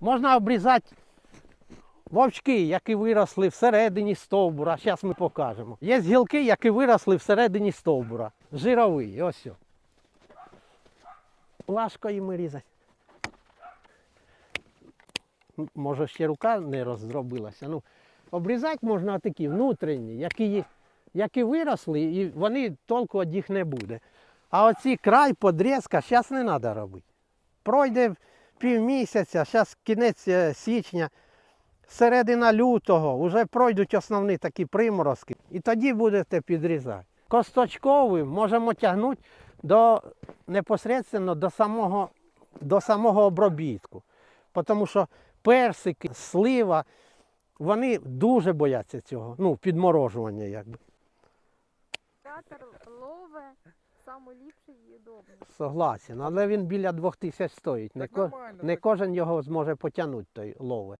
Можна обрізати вовчки, які виросли всередині стовбура. Зараз ми покажемо. Є гілки, які виросли всередині стовбура. Жировий, ось. о. Важко їм різати. Може, ще рука не роздробилася. Ну, обрізати можна такі внутрішні, які, які виросли, і вони толку від їх не буде. А оці край подрізка зараз не треба робити. Пройде півмісяця, зараз кінець е, січня, середина лютого, вже пройдуть основні такі приморозки, і тоді будете підрізати. Косточковим можемо тягнути до, непосередньо до самого, до самого обробітку. Тому що персики, слива, вони дуже бояться цього, ну, підморожування якби. Театр лове самоліпший і удобний. Согласен, але він біля двох тисяч стоїть. Не, ко- нормально, не так. кожен його зможе потягнути, той лове.